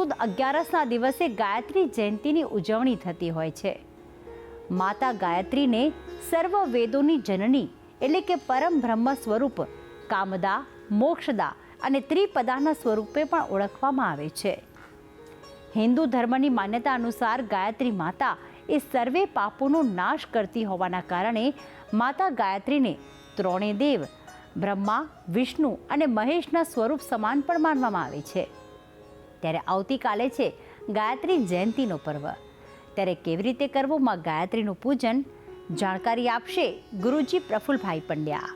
સુદ અગિયારસના દિવસે ગાયત્રી જયંતીની ઉજવણી થતી હોય છે. માતા ગાયત્રીને સર્વ વેદોની જનની એટલે કે પરમ બ્રહ્મ સ્વરૂપ કામદા, મોક્ષદા અને ત્રિપદાના સ્વરૂપે પણ ઓળખવામાં આવે છે. હિન્દુ ધર્મની માન્યતા અનુસાર ગાયત્રી માતા એ સર્વે પાપોનો નાશ કરતી હોવાના કારણે માતા ગાયત્રીને ત્રણેય દેવ, બ્રહ્મા, વિષ્ણુ અને મહેશના સ્વરૂપ સમાન પણ માનવામાં આવે છે. ત્યારે આવતીકાલે છે ગાયત્રી જયંતીનો પર્વ. ત્યારે કેવી રીતે કરવું માં ગાયત્રીનું પૂજન? જાણકારી આપશે ગુરુજી પ્રફુલભાઈ પંડ્યા.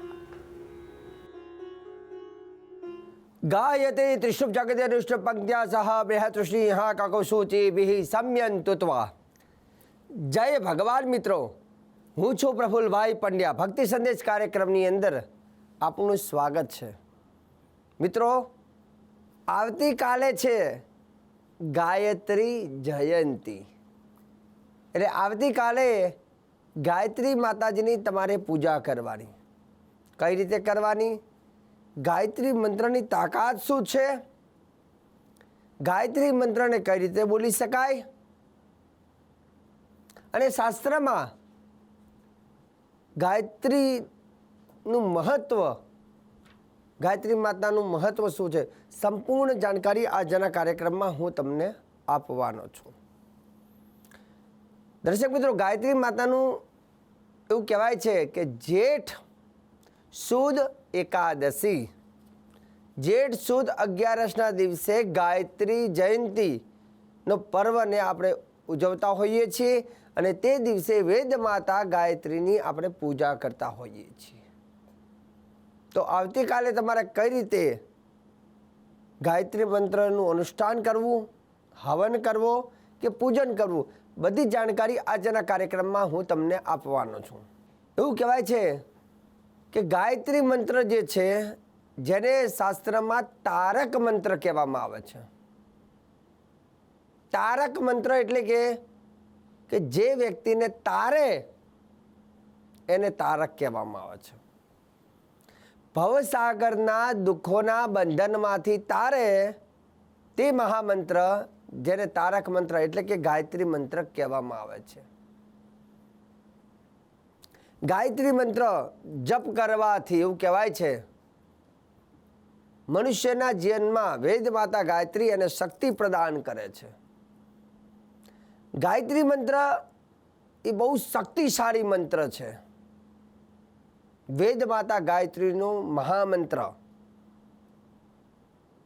ગાયતે ત્રિશુભ જગતે ઋષ્ટ પંક્ત્યા સહ બૃહતૃષ્ણિ કકુસૂચિભિઃ સમયંતુત્વા. જય ભગવાન મિત્રો. હું છું પ્રફુલભાઈ પંડ્યા. ભક્તિ સંદેશ કાર્યક્રમની અંદર આપનું સ્વાગત છે. મિત્રો આવતીકાલે છે ગાયત્રી જયંતી. એટલે આવતીકાલે ગાયત્રી માતાજીની તમારે પૂજા કરવાની. કઈ રીતે કરવાની? ગાયત્રી મંત્રની તાકાત શું છે? ગાયત્રી મંત્રને કઈ રીતે બોલી શકાય? અને શાસ્ત્રમાં ગાયત્રીનું મહત્વ ગાયત્રી માતાનું મહત્વ શું છે? સંપૂર્ણ જાણકારી આજના કાર્યક્રમમાં હું તમને આપવાનો છું. દર્શક મિત્રો, ગાયત્રી માતાનું એવું કહેવાય છે કે જેઠ સુદ એકાદશી. જેઠ સુદ અગિયારસના દિવસે ગાયત્રી જયંતીનો પર્વને આપણે ઉજવતા હોઈએ છીએ અને તે દિવસે વેદ માતા ગાયત્રીની આપણે પૂજા કરતા હોઈએ છીએ. તો આવતીકાલે તમારે કઈ રીતે ગાયત્રી મંત્રનું અનુષ્ઠાન કરવું, હવન કરવો કે પૂજન કરવું? બધી જાણકારી આજના કાર્યક્રમમાં હું તમને આપવાનો છું. એવું કહેવાય છે કે ગાયત્રી મંત્ર જે છે, જેને શાસ્ત્રમાં તારક મંત્ર કહેવામાં આવે છે. તારક મંત્ર એટલે કે કે જે વ્યક્તિને તારે, એને તારક કહેવામાં આવે છે. ભવસાગરના દુઃખોના બંધનમાંથી તારે તે મહામંત્ર, જેને તારક મંત્ર એટલે કે ગાયત્રી મંત્ર કહેવામાં આવે છે. ગાયત્રી મંત્ર જપ કરવાથી એવું કહેવાય છે, મનુષ્યના જીવનમાં વેદ માતા ગાયત્રી અને શક્તિ પ્રદાન કરે છે. ગાયત્રી મંત્ર એ બહુ શક્તિશાળી મંત્ર છે. વેદ માતા ગાયત્રીનો મહામંત્ર.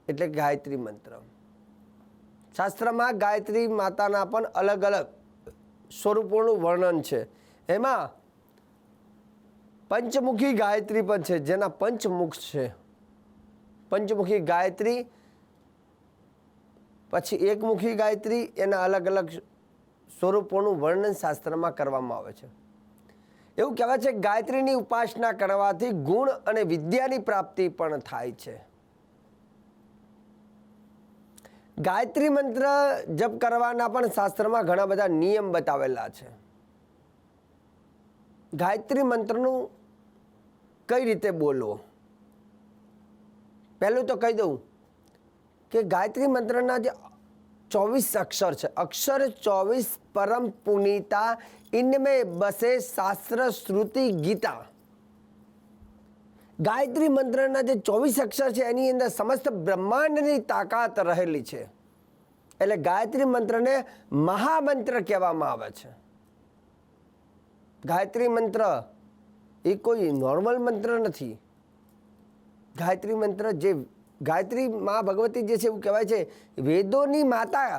એટલે ગાયત્રી મંત્ર. શાસ્ત્રમાં ગાયત્રી માતાના પણ અલગ અલગ સ્વરૂપોનું વર્ણન છે. એમાં પંચમુખી ગાયત્રી પણ છે, જેના પંચમુખ છે. પંચમુખી ગાયત્રી, પછી એકમુખી ગાયત્રી, એના અલગ અલગ સ્વરૂપોનું વર્ણન શાસ્ત્રમાં કરવામાં આવે છે. એવું કહેવાય છે, ગાયત્રીની ઉપાસના કરવાથી ગુણ અને વિદ્યાની પ્રાપ્તિ પણ થાય છે. ગાયત્રી મંત્ર જપ કરવાના પણ શાસ્ત્રમાં ઘણા બધા નિયમ બતાવેલા છે. ગાયત્રી મંત્રનું કઈ રીતે બોલવો? પહેલું તો કહી દઉં કે ગાયત્રી મંત્રના જે ચોવીસ અક્ષર છે, અક્ષર ચોવીસ પરમ पुनीता, इनमें बसे શાસ્ત્ર શ્રુતિ ગીતા ગાયત્રી મંત્રના જે ચોવીસ અક્ષર છે એની અંદર સમસ્ત બ્રહ્માંડની તાકાત રહેલી છે એટલે ગાયત્રી મંત્રને મહામંત્ર કહેવામાં આવે છે ગાયત્રી મંત્ર એ કોઈ નોર્મલ મંત્ર નથી ગાયત્રી મંત્ર જે ગાયત્રી મા ભગવતી જે છે એવું કહેવાય છે વેદોની માતા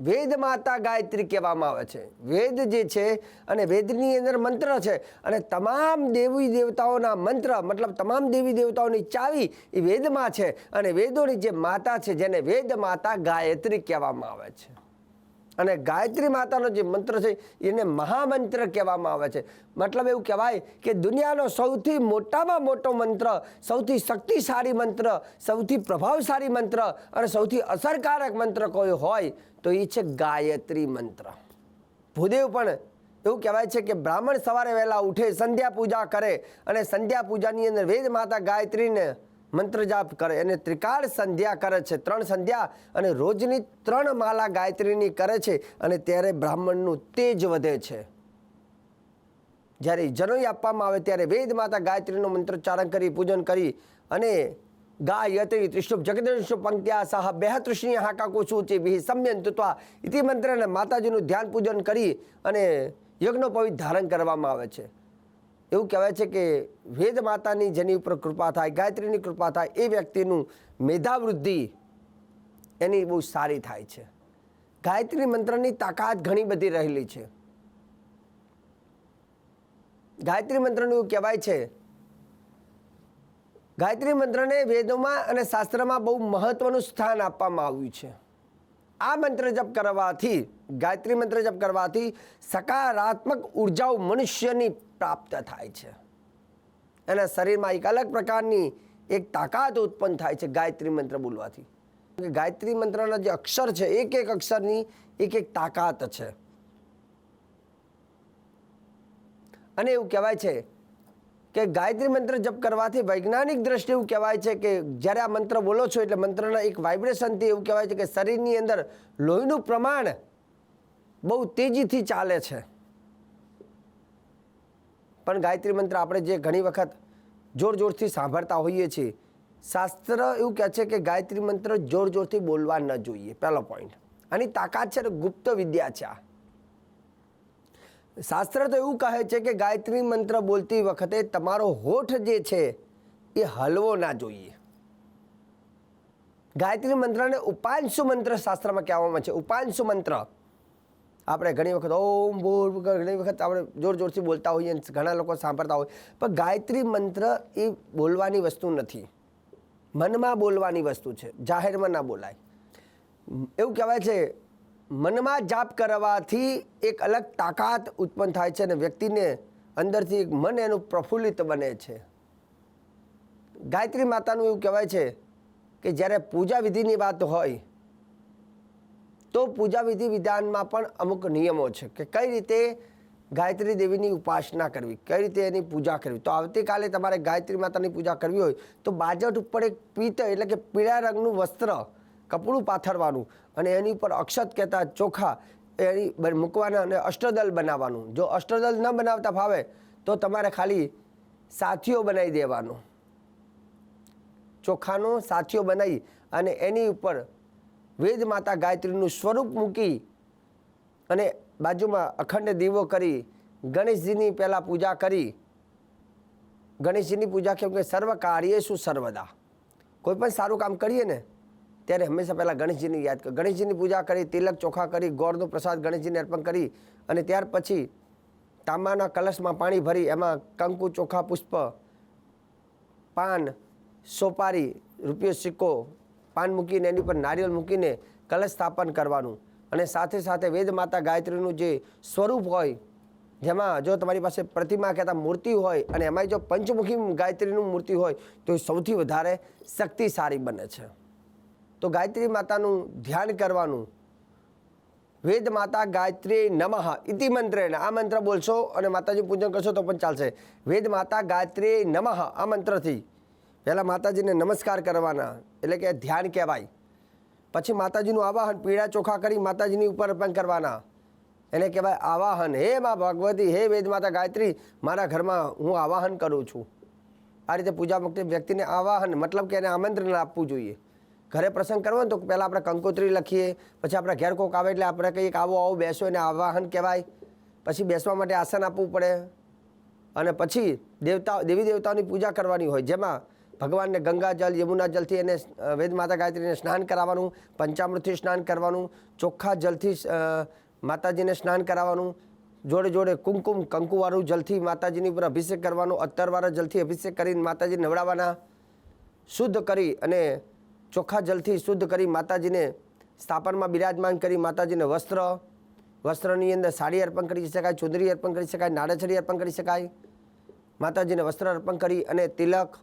વેદ માતા ગાયત્રી કહેવામાં આવે છે. વેદ જે છે અને વેદની અંદર મંત્ર છે અને તમામ દેવી દેવતાઓના મંત્ર, મતલબ તમામ દેવી દેવતાઓની ચાવી એ વેદમાં છે અને વેદોની જે માતા છે જેને વેદ માતા ગાયત્રી કહેવામાં આવે છે. અને ગાયત્રી માતાનો જે મંત્ર છે એને મહામંત્ર કહેવામાં આવે છે. મતલબ એવું કહેવાય કે દુનિયાનો સૌથી મોટામાં મોટો મંત્ર, સૌથી શક્તિશાળી મંત્ર, સૌથી પ્રભાવશાળી મંત્ર અને સૌથી અસરકારક મંત્ર કોઈ હોય તો એ છે ગાયત્રી મંત્ર. ભૂદેવ પણ એવું કહેવાય છે કે બ્રાહ્મણ સવારે વહેલા ઉઠે, સંધ્યા પૂજા કરે અને સંધ્યા પૂજાની અંદર વેદ માતા ગાયત્રીને મંત્ર જાપ કરે. અને ત્રિકાળ સંધ્યા કરે છે. ત્રણ સંધ્યા અને રોજની ત્રણ માલા ગાયત્રીની કરે છે અને ત્યારે બ્રાહ્મણનું તેજ વધે છે. જ્યારે જનોઈ આપવામાં આવે ત્યારે વેદ માતા ગાયત્રીનો મંત્રોચ્ચારણ કરી, પૂજન કરી અને ગાયત્રી ત્રિશુભ જગદીશ પંક્ત્યા સહ બેહતૃષ્ણી હાકા કુસુચિ વિહિ સમ્યન તુત્વા ઇતિ મંત્રને માતાજીનું ધ્યાન પૂજન કરી અને યજ્ઞોપવિત ધારણ કરવામાં આવે છે. એવું કહેવાય છે કે વેદ માતાની જેની ઉપર કૃપા થાય, ગાયત્રીની કૃપા થાય, એ વ્યક્તિનું મેધાવૃદ્ધિ એની બહુ સારી થાય છે. ગાયત્રી મંત્રની તાકાત ઘણી બધી રહેલી છે. ગાયત્રી મંત્રનું એવું કહેવાય છે ગાયત્રી મંત્રને વેદોમાં અને શાસ્ત્રમાં બહુ મહત્વનું સ્થાન આપવામાં આવ્યું છે. આ મંત્ર જપ કરવાથી, ગાયત્રી મંત્ર જપ કરવાથી સકારાત્મક ઉર્જાઓ મનુષ્યની પ્રાપ્ત થાય છે. એના શરીરમાં એક અલગ પ્રકારની એક તાકાત ઉત્પન્ન થાય છે ગાયત્રી મંત્ર બોલવાથી. ગાયત્રી મંત્રના જે અક્ષર છે, એક એક અક્ષરની એક એક તાકાત છે. અને એવું કહેવાય છે કે ગાયત્રી મંત્ર જપ કરવાથી વૈજ્ઞાનિક દ્રષ્ટિએ એવું કહેવાય છે કે જ્યારે આ મંત્ર બોલો છો એટલે મંત્રના એક વાઇબ્રેશનથી એવું કહેવાય છે કે શરીરની અંદર લોહીનું પ્રમાણ બહુ તેજીથી ચાલે છે. પણ ગાયત્રી મંત્ર આપણે જે ઘણી વખત જોર જોરથી સાંભળતા હોઈએ છીએ, શાસ્ત્ર એવું કહે છે કે ગાયત્રી મંત્ર જોર જોરથી બોલવા ન જોઈએ. પહેલો પોઈન્ટ આની તાકાત છે ગુપ્ત વિદ્યા છે આ. શાસ્ત્ર તો એવું કહે છે કે ગાયત્રી મંત્ર બોલતી વખતે તમારો હોઠ જે છે એ હલવો ના જોઈએ. ગાયત્રી મંત્રને ઉપાંશુ મંત્ર શાસ્ત્રમાં કહેવામાં છે. ઉપાંશુ મંત્ર. આપણે ઘણી વખત ઓમ બોલ, ઘણી વખત આપણે જોર જોરથી બોલતા હોઈએ ઘણા લોકો સાંભળતા હોય. પણ ગાયત્રી મંત્ર એ બોલવાની વસ્તુ નથી. મનમાં બોલવાની વસ્તુ છે. જાહેરમાં ના બોલાય. એવું કહેવાય છે મનમાં જાપ કરવાથી એક અલગ તાકાત ઉત્પન્ન થાય છે અને વ્યક્તિને અંદરથી એક મન એનું પ્રફુલ્લિત બને છે. ગાયત્રી માતાનું એવું કહેવાય છે કે જ્યારે પૂજા વિધિની વાત હોય, તો પૂજા વિધિ વિધાનમાં પણ અમુક નિયમો છે કે કઈ રીતે ગાયત્રી દેવીની ઉપાસના કરવી, કઈ રીતે એની પૂજા કરવી. તો આવતીકાલે તમારે ગાયત્રી માતાની પૂજા કરવી હોય તો બાજટ ઉપર એક પીત એટલે કે પીળા રંગનું વસ્ત્ર કપડું પાથરવાનું અને એની ઉપર અક્ષત કહેતા ચોખા એની મૂકવાના અને અષ્ટદલ બનાવવાનું. જો અષ્ટદલ ન બનાવતા ફાવે, તો તમારે ખાલી સાથીઓ બનાવી દેવાનો. ચોખાનો સાથીઓ બનાવી અને એની ઉપર વેદ માતા ગાયત્રીનું સ્વરૂપ મૂકી અને બાજુમાં અખંડ દીવો કરી, ગણેશજીની પહેલાં પૂજા કરી. ગણેશજીની પૂજા કેમ કે સર્વ શું સર્વદા. કોઈ પણ સારું કામ કરીએ ને ત્યારે હંમેશા પહેલાં ગણેશજીની યાદ કર, ગણેશજીની પૂજા કરી, તિલક ચોખા કરી, ગોળનો પ્રસાદ ગણેશજીને અર્પણ કરી અને ત્યાર પછી તાંબાના કલશમાં પાણી ભરી, એમાં કંકુ, ચોખા, પુષ્પ, પાન, સોપારી, રૂપિયો સિક્કો, પાન મૂકીને એની પર નારિયેળ મૂકીને કલશ સ્થાપન કરવાનું. અને સાથે સાથે વેદ માતા ગાયત્રીનું જે સ્વરૂપ હોય, જેમાં જો તમારી પાસે પ્રતિમા કહેતા મૂર્તિ હોય અને એમાં જો પંચમુખી ગાયત્રીનું મૂર્તિ હોય, તો એ સૌથી વધારે શક્તિશાળી બને છે. તો ગાયત્રી માતાનું ધ્યાન કરવાનું. વેદ માતા ગાયત્રી નમઃ ઇતિ મંત્રેણ. આ મંત્ર બોલશો અને માતાજી પૂજન કરશો તો પણ ચાલશે. વેદ માતા ગાયત્રી નમઃ આ મંત્રથી. પહેલાં માતાજીને નમસ્કાર કરવાના, એટલે કે ધ્યાન કહેવાય. પછી માતાજીનું આવાહન, પીળા ચોખા કરી માતાજીની ઉપર અર્પણ કરવાના. એને કહેવાય આવાહન. હે મા ભગવતી, હે વેદ માતા ગાયત્રી, મારા ઘરમાં હું આવાહન કરું છું. આ રીતે પૂજા વખતે વ્યક્તિને આવાહન, મતલબ કે એને આમંત્રણ આપવું જોઈએ. ઘરે પ્રસંગ કરવો ને તો પહેલાં આપણે કંકોત્રી લખીએ, પછી આપણે ઘેર કોક આવે એટલે આપણે કહીએ કે આવો આવો બેસો એને આવાહન કહેવાય, પછી બેસવા માટે આસન આપવું પડે. અને પછી દેવતા, દેવી દેવતાઓની પૂજા કરવાની હોય, જેમાં ભગવાનને ગંગા જલ, યમુના જલથી એને વેદ માતા ગાયત્રીને સ્નાન કરાવવાનું, પંચામૃતથી સ્નાન કરવાનું, ચોખ્ખા જલથી માતાજીને સ્નાન કરાવવાનું, જોડે જોડે કુમકુમ, કંકુવાળું જલથી માતાજીની ઉપર અભિષેક કરવાનો, અત્તરવાળા જલથી અભિષેક કરીને માતાજી નવડાવવાના શુદ્ધ કરી અને ચોખ્ખા જલથી શુદ્ધ કરી માતાજીને સ્થાપનમાં બિરાજમાન કરી માતાજીને વસ્ત્ર, વસ્ત્રની અંદર સાડી અર્પણ કરી શકાય, ચુંદરી અર્પણ કરી શકાય નાળચડી અર્પણ કરી શકાય. માતાજીને વસ્ત્ર અર્પણ કરી અને તિલક,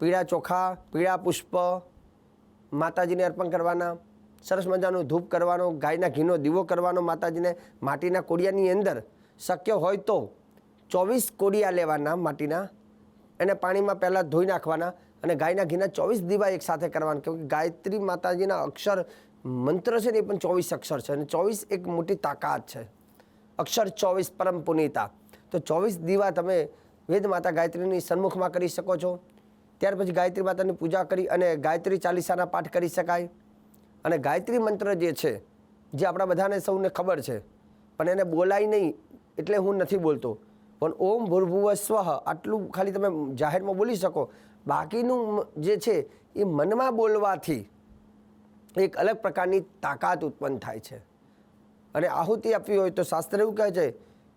પીળા ચોખા, પીળા પુષ્પ માતાજીને અર્પણ કરવાના. સરસ મજાનું ધૂપ કરવાનો, ગાયના ઘીનો દીવો કરવાનો માતાજીને. માટીના કોડિયાની અંદર શક્ય હોય તો ચોવીસ કોડિયા લેવાના માટીના. એને પાણીમાં પહેલાં ધોઈ નાખવાના. અને ગાયના ઘીના ચોવીસ દીવા એક સાથે કરવાના. કેમ કે ગાયત્રી માતાજીના અક્ષર મંત્ર છે ને એ પણ ચોવીસ અક્ષર છે અને ચોવીસ એક મોટી તાકાત છે. અક્ષર ચોવીસ પરમ પુનીતા. તો ચોવીસ દીવા તમે વેદ માતા ગાયત્રીની સન્મુખમાં કરી શકો છો. ત્યાર પછી ગાયત્રી માતાની પૂજા કરી અને ગાયત્રી ચાલીસાના પાઠ કરી શકાય. અને ગાયત્રી મંત્ર જે છે, જે આપણા બધાને સૌને ખબર છે, પણ એને બોલાય નહીં એટલે હું નથી બોલતો. પણ ઓમ ભૂર્ભુવ સ્વઃ આટલું ખાલી તમે જાહેરમાં બોલી શકો બાકીનું જે છે, એ મનમાં બોલવાથી એક અલગ પ્રકારની તાકાત ઉત્પન્ન થાય છે. અને આહુતિ આપવી હોય તો શાસ્ત્ર એવું કહે છે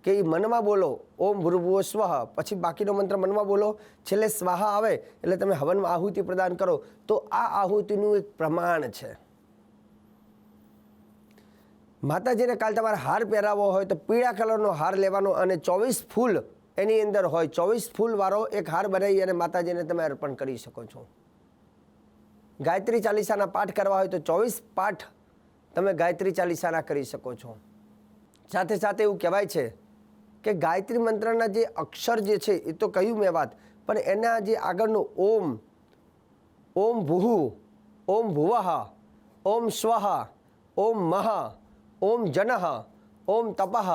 કે એ મનમાં બોલો, ઓમ ભૂર્ભુવ સ્વઃ, પછી બાકીનો મંત્ર મનમાં બોલો, છેલ્લે સ્વાહા આવે, એટલે તમે હવનમાં આહુતિ પ્રદાન કરો, તો આ આહુતિનું એક પ્રમાણ છે. માતાજીને કાલ તમારે હાર પહેરાવવો હોય તો પીળા કલરનો હાર લેવાનો અને ચોવીસ ફૂલ એની અંદર હોય ચોવીસ ફૂલવાળો એક હાર બનાવી અને માતાજીને તમે અર્પણ કરી શકો છો. ગાયત્રી ચાલીસાના પાઠ કરવા હોય તો ચોવીસ પાઠ તમે ગાયત્રી ચાલીસાના કરી શકો છો. સાથે સાથે એવું કહેવાય છે કે ગાયત્રી મંત્રના જે અક્ષર જે છે એ તો કહ્યું મેં વાત પણ એના જે આગળનું ઓમ ઓમ ભૂહુ, ઓમ ભુવઃ, ઓમ સ્વઃ, ઓમ મહ, ઓમ જનહ ઓમ તપઃ,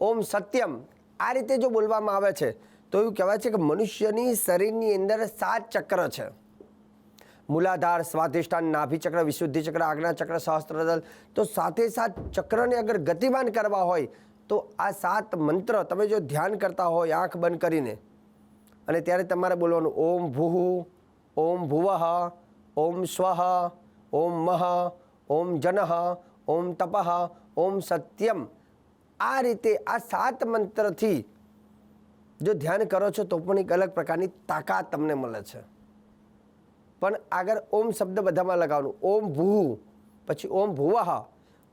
ઓમ સત્યમ આ રીતે જો બોલવામાં આવે છે, તો એવું કહેવાય છે કે મનુષ્યની શરીરની અંદર સાત ચક્ર છે. મૂલાધાર, સ્વાધિષ્ઠાન, નાભિચક્ર વિશુદ્ધિ ચક્ર આજ્ઞા ચક્ર સહસ્ત્રદલ. તો સાથે સાત ચક્રને અગર ગતિમાન કરવા હોય, તો આ સાત મંત્ર તમે જો ધ્યાન કરતા હોય, આંખ બંધ કરીને, અને ત્યારે તમારે બોલવાનું ઓમ ભૂહુ, ઓમ ભુવઃ, ઓમ સ્વઃ, ઓમ મહ, ઓમ જનઃ, ઓમ તપઃ, ઓમ સત્યમ. આ રીતે આ સાત મંત્રથી જો ધ્યાન કરો છો તો પણ એક અલગ પ્રકારની તાકાત તમને મળે છે. પણ આગળ ઓમ શબ્દ બધામાં લગાવવાનું. ઓમ ભૂ, પછી ઓમ ભુવઃ,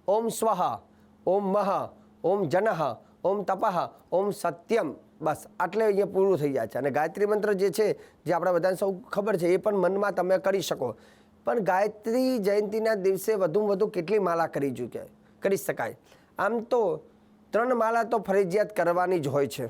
ઓમ સ્વઃ, ઓમ મહ, ઓમ જનઃ, ઓમ તપઃ, ઓમ સત્યમ. બસ, આટલે અહીંયા પૂરું થઈ જાય છે. અને ગાયત્રી મંત્ર જે છે, જે આપણા બધાને સૌ ખબર છે, એ પણ મનમાં તમે કરી શકો. પણ ગાયત્રી જયંતિના દિવસે વધુમાં વધુ કેટલી માલા કરી ચૂકે કરી શકાય. આમ તો ત્રણ માળા તો ફરજિયાત કરવાની જ હોય છે.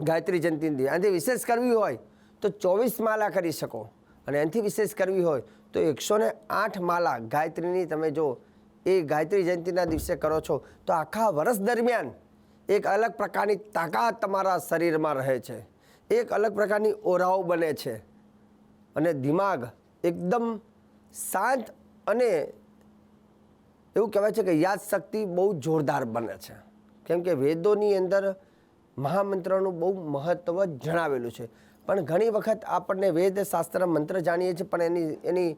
ગાયત્રી જયંતિની. આનાથી વિશેષ કરવી હોય તો ચોવીસ માળા કરી શકો. અને એનાથી વિશેષ કરવી હોય તો એકસો ને આઠ માળા ગાયત્રીની તમે જો એ ગાયત્રી જયંતિના દિવસે કરો છો, તો આખા વર્ષ દરમિયાન એક અલગ પ્રકારની તાકાત તમારા શરીરમાં રહે છે. એક અલગ પ્રકારની ઓરાઓ બને છે. અને દિમાગ એકદમ શાંત અને એવું કહેવાય છે કે યાદશક્તિ બહુ જોરદાર બને છે. કેમ કે વેદોની અંદર મહામંત્રનું બહુ મહત્ત્વ જણાવેલું છે. પણ ઘણી વખત આપણને વેદ શાસ્ત્ર મંત્ર જાણીએ છીએ, પણ એની એની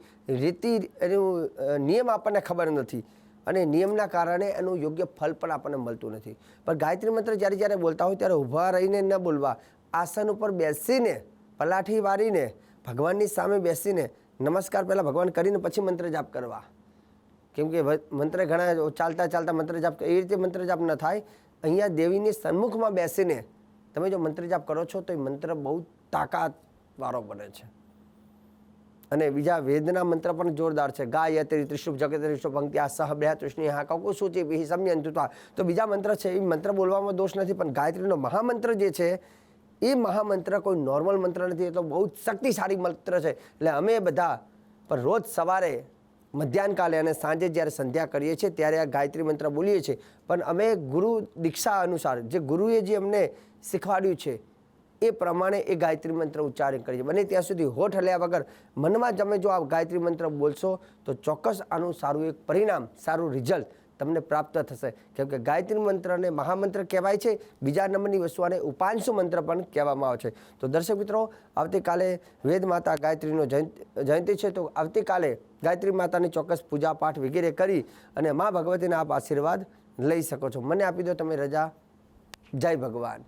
રીતિ, એનું નિયમ આપણને ખબર નથી. અને નિયમના કારણે એનું યોગ્ય ફલ પણ આપણને મળતું નથી. પણ ગાયત્રી મંત્ર જ્યારે જ્યારે બોલતા હોય ત્યારે ઊભા રહીને ન બોલવા, આસન ઉપર બેસીને, પલાઠી વારીને ભગવાનની સામે બેસીને, નમસ્કાર પહેલાં ભગવાન કરીને પછી મંત્ર જાપ કરવા. કેમ કે મંત્ર ઘણા ચાલતા ચાલતા મંત્ર જાપ એ રીતે મંત્ર જાપ ન થાય. અહીંયા દેવીની સન્મુખમાં બેસીને તમે જો મંત્ર જાપ કરો છો તો એ મંત્ર બહુ તાકાતવાળો બને છે. અને બીજા વેદના મંત્ર પણ જોરદાર છે. ગાયત્રી ત્રિશુભ જગત ત્રિશુભ પંક્તિ આ સહ બે તૃષ્ણી હા કાકુ શું છે એ સમયંતુતા તો. બીજા મંત્ર છે એ મંત્ર બોલવામાં દોષ નથી, પણ ગાયત્રીનો મહામંત્ર જે છે, એ મહામંત્ર કોઈ નોર્મલ મંત્ર નથી. એ તો બહુ શક્તિશાળી મંત્ર છે. એટલે અમે બધા, પણ રોજ સવારે મધ્યાહનકાલે અને સાંજે જ્યારે સંધ્યા કરીએ છીએ, ત્યારે આ ગાયત્રી મંત્ર બોલીએ છીએ. પણ અમે ગુરુ દીક્ષા અનુસાર, જે ગુરુએ જે અમને શીખવાડ્યું છે, એ પ્રમાણે એ ગાયત્રી મંત્ર ઉચ્ચારણ કરીએ બને ત્યાં સુધી હોઠ હલ્યા વગર મનમાં તમે જો આ ગાયત્રી મંત્ર બોલશો, તો ચોક્કસ આનું સારું એક પરિણામ, સારું રિઝલ્ટ તમને પ્રાપ્ત થશે. કેમ કે ગાયત્રી મંત્રને મહામંત્ર કહેવાય છે. બીજા નંબરની વસ્તુ આને ઉપાંશુ મંત્ર પણ કહેવામાં આવે છે. તો દર્શક મિત્રો, આવતીકાલે વેદ માતા ગાયત્રીનો જયંતિ છે. તો આવતીકાલે ગાયત્રી માતાની ચોક્કસ પૂજા પાઠ વગેરે કરી અને મા ભગવતીના આપ આશીર્વાદ લઈ શકો છો. મને આપી દો તમે રજા. જય ભગવાન.